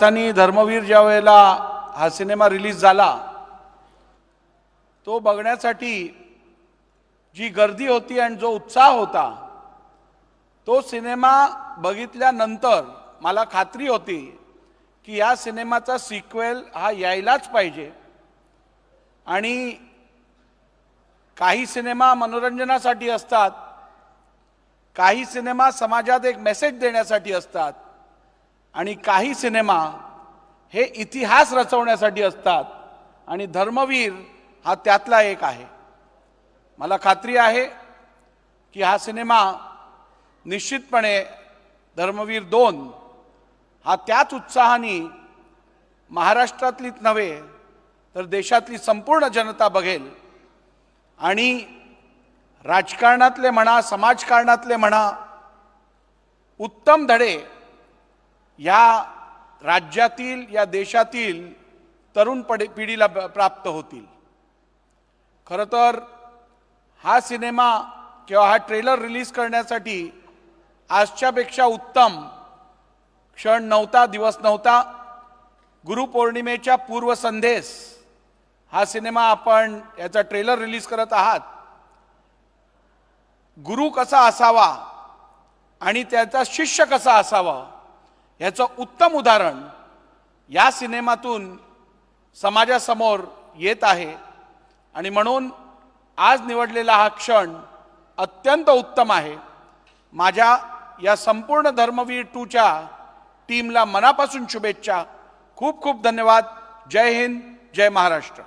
त्यांनी धर्मवीर ज्या वेळेला हा सिनेमा रिलीज झाला तो बघण्यासाठी जी गर्दी होती आणि जो उत्साह होता तो सिनेमा बघितल्यानंतर मला खात्री होती की या सिनेमाचा सिक्वेल हा यायलाच पाहिजे. आणि काही सिनेमा मनोरंजनासाठी असतात काही सिनेमा समाजात एक मेसेज देण्यासाठी असतात. आणि काही सिनेमा हे इतिहास रचवण्यासाठी असतात आणि धर्मवीर हा त्यातला एक आहे. मला खात्री आहे की हा सिनेमा निश्चितपणे धर्मवीर दोन हा त्याच उत्साहाने महाराष्ट्रातलीच नव्हे तर देशातली संपूर्ण जनता बघेल. आणि राजकारणातले म्हणा समाजकारणातले म्हणा उत्तम धडे या राज्यातील या देशातील तरुण पडे पिढीला प्राप्त होतील. खरं तर हा सिनेमा किंवा हा ट्रेलर रिलीज करण्यासाठी आजच्यापेक्षा उत्तम क्षण नव्हता दिवस नव्हता. गुरुपौर्णिमेच्या पूर्वसंध्येस हा सिनेमा आपण याचा ट्रेलर रिलीज करत आहात. गुरु कसा असावा आणि त्याचा शिष्य कसा असावा ह्याचं उत्तम उदाहरण या सिनेमातून समाजासमोर येत आहे. आणि म्हणून आज निवडलेला हा क्षण अत्यंत उत्तम आहे. माझ्या या संपूर्ण धर्मवीर टूच्या टीमला मनापासून शुभेच्छा. खूप खूप धन्यवाद. जय हिंद जय महाराष्ट्र.